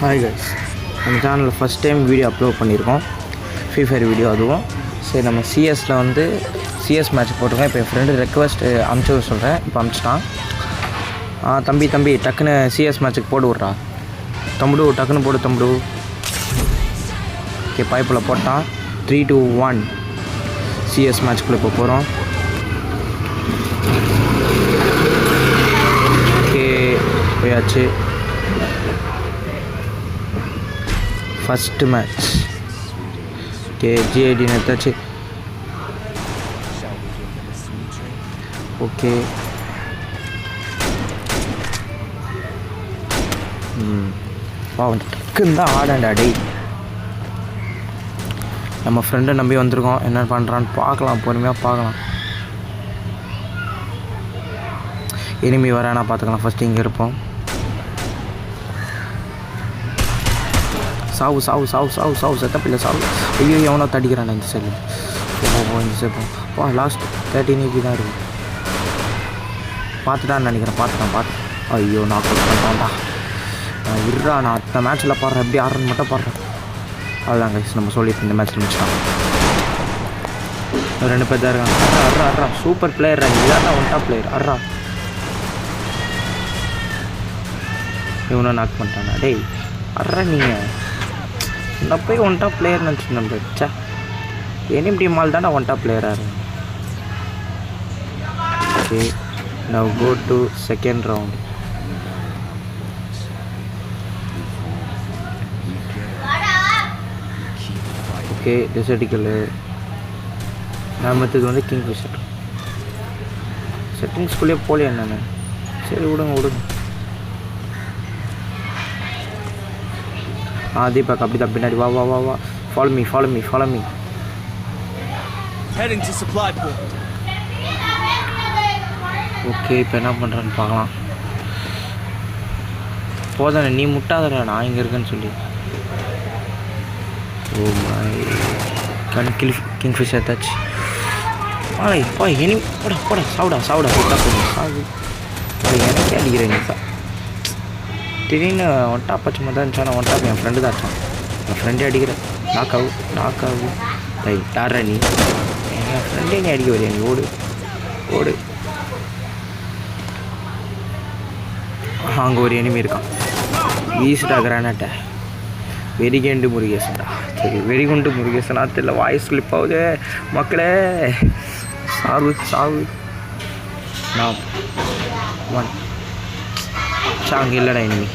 Hi guys நம்ம சேனலில் first time video upload பண்ணியிருக்கோம். ஃப்ரீ ஃபயர் வீடியோ அதுவும். சரி நம்ம சிஎஸில் வந்து சிஎஸ் மேட்ச் போட்டிருக்கோம். இப்போ என் ஃப்ரெண்டு ரெக்வஸ்ட் அமுச்சு சொல்கிறேன் இப்போ அமுச்சிட்டான். தம்பி தம்பி டக்குன்னு சிஎஸ் மேட்ச்சுக்கு போட்டு விட்றா. தம்புடு டக்குன்னு போடு தம்புடு. ஓகே பைப்பில் போட்டான். த்ரீ டூ ஒன் சிஎஸ் மேட்ச்க்குள்ளே இப்போ போகிறோம் ஓகே போயாச்சு. ஃபஸ்ட்டு மேட்ச் ஓகே ஜிஐடி நேத்தாச்சு ஓகே அவன் டக்குன்னு தான் ஆடாண்டா டேய். நம்ம ஃப்ரெண்டை நம்பி வந்திருக்கோம். என்ன பண்ணுறான்னு பார்க்கலாம். பொறுமையாக பார்க்கலாம். இனிமே வரானா பார்த்துக்கலாம். ஃபஸ்ட்டு இங்கே இருப்போம். சாவு சாவு சாவு சாவு சாவு செத்தப்பில்லை சாவு. ஐயோ எவனோ தடிக்கிறான் இந்த சைடில் ஓ இந்த சைடு வா லாஸ்ட் தேர்ட்டின் ஏபி தான் இருக்குது பார்த்துட்டான்னு நினைக்கிறேன் பார்த்துட்டான் பார்த்து ஐயோ நான் பண்ணுறான்டா நான் இருடா நான் அடுத்த மேட்ச்சில் பாடுறேன். எப்படி ஆடுறேன்னு மட்டும் பாடுறேன். அதுதான் கைஸ் நம்ம சொல்லிட்டு இந்த மேட்ச்சில் முடிச்சிட்டான் ரெண்டு பேர் தான் இருக்காங்க. அட்ரா அட்ரா அட்ரா சூப்பர் பிளேயர் இதான் ஒன் டாப் பிளேயர் அட்ரா இவனை நாக் பண்ணிட்டானா டேய் அட்ரா நீங்கள் நான் போய் ஒன் டாப் பிளேயர் நினச்சி நம்ம சே எனி டீம் ஆள் தானே ஒன் டாப் பிளேயராக இருக்கும் okay now go to second round okay டெசர்டிக்கல் நாமத்துக்கு வந்து கிங் ஃபிஷர் செட்டிங்ஸ்குள்ளேயே போலியா என்னென்னு? சரி விடுங்க விடுங்க. ஆ தீபக் அப்படி தான் பின்னாடி. வா வா வா வா. Follow me follow me follow me Heading to supply point. Okay இப்போ என்ன பண்ணுறான்னு பார்க்கலாம். போதானே நீ முட்டாதடா நான் இங்கே இருக்கேன்னு சொல்லி. ஓ my gun kill king fish ஏதாச்சு ஆய் பா இனி போடா போடா சாவுடா சாவுடா சுத்தா போடு சாவு. எனக்கே அடிக்கிறேன் நீ திடீர்னு ஒன்டா பச்சை தான் இருந்துச்சா. ஒன்டா என் ஃப்ரெண்டு தான் இருக்கான். என் ஃப்ரெண்டே அடிக்கிற நாக் ஆகு நாக் ஆகு டை யாரா நீ? என் ஃப்ரெண்டே நீ அடிக்க வரையா? நீ ஓடு. ஓடு. அங்கே ஒரு எனிமி இருக்கான். வீசுடா கிரானட்டை வெறிகேண்டு முருகேசன்டா. சரி வெறிகுண்டு முருகேசனா தெரியல வாய்ஸ் ஸ்லிப் ஆகுது. மக்களே சாவு சாவு. நான் ஒன் சா அங்கே இல்லைடா இனிமே